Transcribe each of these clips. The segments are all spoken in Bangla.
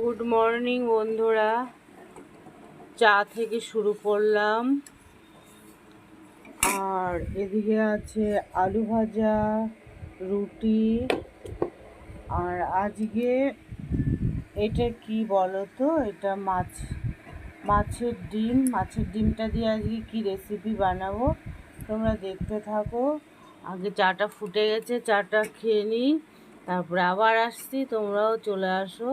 গুড মর্নিং, বন্ধুরা। চা থেকে শুরু করলাম। আর এদিকে আছে আলু ভাজা, রুটি। আর আজকে এটা কি বলো তো এটা মাছ, মাছের ডিম। মাছের ডিমটা দিয়ে আজকে কি রেসিপি বানাবো? তোমরা দেখতে থাকো। আগে চাটা ফুটে গেছে, চাটা খেয়ে নিই। তারপরে আবার আসছি, তোমরাও চলে আসো।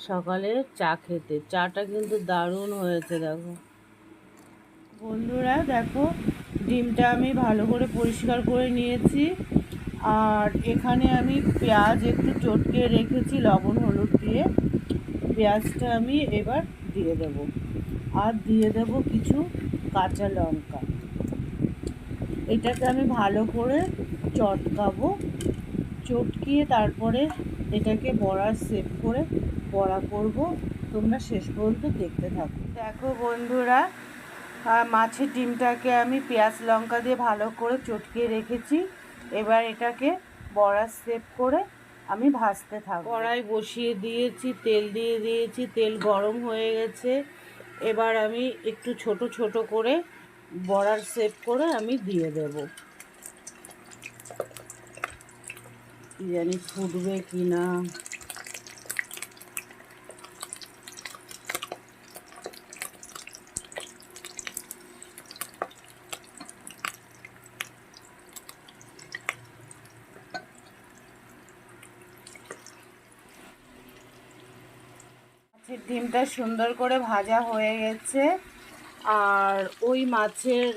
সকালে চা খেতে। চাটা কিন্তু দারুণ হয়েছে, দেখো। বন্ধুরা, দেখো, ডিমটা আমি ভালো করে পরিষ্কার করে নিয়েছি। আর এখানে আমি পেঁয়াজ একটু চটকে রেখেছি, লবণ, হলুদ দিয়ে। পেঁয়াজটা আমি এবার দিয়ে দেব। আর দিয়ে দেব কিছু কাঁচা লঙ্কা। এটাকে আমি ভালো করে চটকাবো। চটকিয়ে তারপরে এটাকে বড়ার সেভ করে বড়া করব। তোমরা শেষ পর্যন্ত দেখতে থাকো। দেখো বন্ধুরা মাছের ডিমটাকে আমি পেঁয়াজ লঙ্কা দিয়ে ভালো করে চটকিয়ে রেখেছি। এবার এটাকে বড়ার সেভ করে আমি ভাজতে থাকব। কড়াই বসিয়ে দিয়েছি, তেল দিয়ে দিয়েছি, তেল গরম হয়ে গেছে। এবার আমি একটু ছোট ছোট করে বড়ার সেভ করে আমি দিয়ে দেবো। জানি ফুটবে কি না ডিমটা সুন্দর করে ভাজা হয়ে গেছে। আর ওই মাছের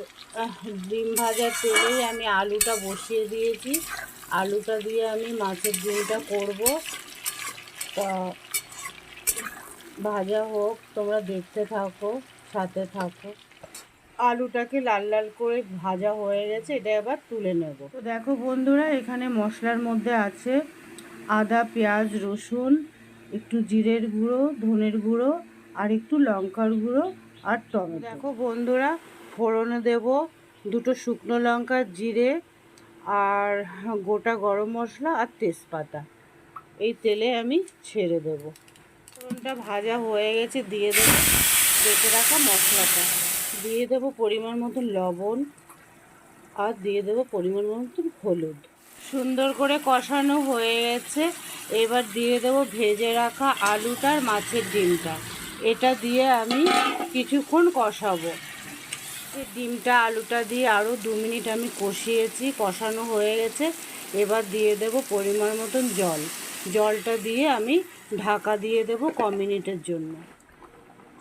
ডিম ভাজা তেলেই আমি আলুটা বসিয়ে দিয়েছি। আলুটা দিয়ে আমি মাছের ডিমটা করব। তা ভাজা হোক, তোমরা দেখতে থাকো, সাথে থাকো। আলুটাকে লাল লাল করে ভাজা হয়ে গেছে, এটা এবার তুলে নেব। তো দেখো বন্ধুরা, এখানে মশলার মধ্যে আছে আদা, পেঁয়াজ, রসুন, একটু জিরের গুঁড়ো, ধনের গুঁড়ো, আর একটু লঙ্কার গুঁড়ো আর টমেটো। দেখো বন্ধুরা, ফোড়নে দেব দুটো শুকনো লঙ্কা, জিরে আর গোটা গরম মশলা আর তেজপাতা। এই তেলে আমি ছেড়ে দেবো। ফোড়নটা ভাজা হয়ে গেছে, দিয়ে দেবো বেটে রাখা মশলাটা। দিয়ে দেবো পরিমাণ মতো লবণ আর দিয়ে দেবো পরিমাণ মতন হলুদ। সুন্দর করে কষানো হয়ে গেছে। এবার দিয়ে দেবো ভেজে রাখা আলুটার মাছের ডিমটা। এটা দিয়ে আমি কিছুক্ষণ কষাবো। ডিমটা, আলুটা দিয়ে আরও দু মিনিট আমি কষিয়েছি, কষানো হয়ে গেছে। এবার দিয়ে দেব পরিমাণ মতন জল। জলটা দিয়ে আমি ঢাকা দিয়ে দেব ক মিনিটের জন্য।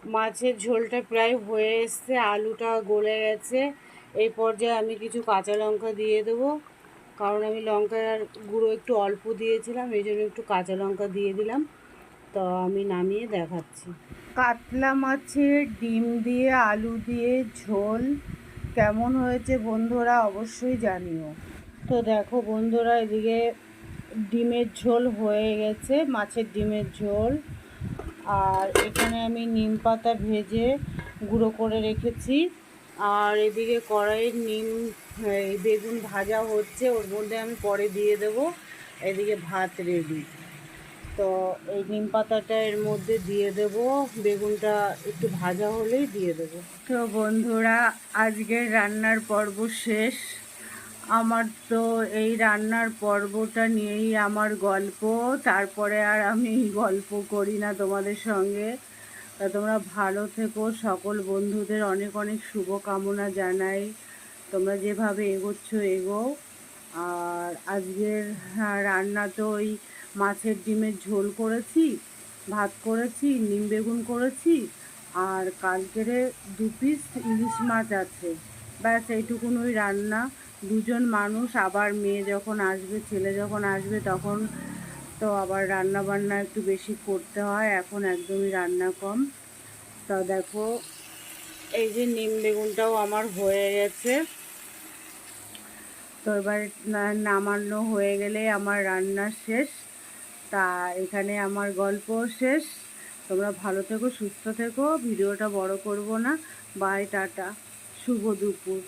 মাছের ঝোলটা প্রায় হয়ে এসছে, আলুটা গলে গেছে। এই পর্যায়ে আমি কিছু কাঁচা লঙ্কা দিয়ে দেবো। কারণ আমি লঙ্কার গুঁড়ো একটু অল্প দিয়েছিলাম, এই জন্য একটু কাঁচা লঙ্কা দিয়ে দিলাম। তো আমি নামিয়ে দেখাচ্ছি। কাতলা মাছের ডিম দিয়ে, আলু দিয়ে, ঝোল কেমন হয়েছে বন্ধুরা অবশ্যই জানিও। তো দেখো বন্ধুরা, এদিকে ডিমের ঝোল হয়ে গেছে, মাছের ডিমের ঝোল। আর এখানে আমি নিম পাতা ভেজে গুঁড়ো করে রেখেছি। আর এদিকে কড়াইয়ে নিম বেগুন ভাজা হচ্ছে, ওর মধ্যে আমি পরে দিয়ে দেব। এদিকে ভাত রেডি তো এই নিম পাতাটা এর মধ্যে দিয়ে দেব। বেগুনটা একটু ভাজা হলেই দিয়ে দেব। তো বন্ধুরা আজকের রান্নার পর্ব শেষ। আমার তো এই রান্নার পর্বটা নিয়েই আমার গল্প। তারপরে আর আমি গল্প করি না তোমাদের সঙ্গে। তা তোমরা ভালো থেকো। সকল বন্ধুদের অনেক অনেক শুভকামনা জানাই। তোমরা যেভাবে এগোচ্ছ এগো। আর আজকের হ্যাঁ, রান্না তো ওই মাছের ডিমের ঝোল করেছি, ভাত করেছি, নিম বেগুন করেছি, আর কালকেরে দু পিস ইলিশ মাছ আছে। ব্যাস, এইটুকুনই রান্না। দুজন মানুষ, আবার মেয়ে যখন আসবে, ছেলে যখন আসবে, তখন তো আবার রান্না বান্না একটু বেশি করতে হয়। এখন একদমই রান্না কম। তা দেখো, এই যে নিম বেগুনটাও আমার হয়ে গেছে। তো এবার না- নামানো হয়ে গেলে আমার রান্না শেষ। তা এখানে আমার গল্প শেষ। তোমরা ভালো থেকো, সুস্থ থেকো। ভিডিওটা বড় করব না। By tata. শুভ দুপুর।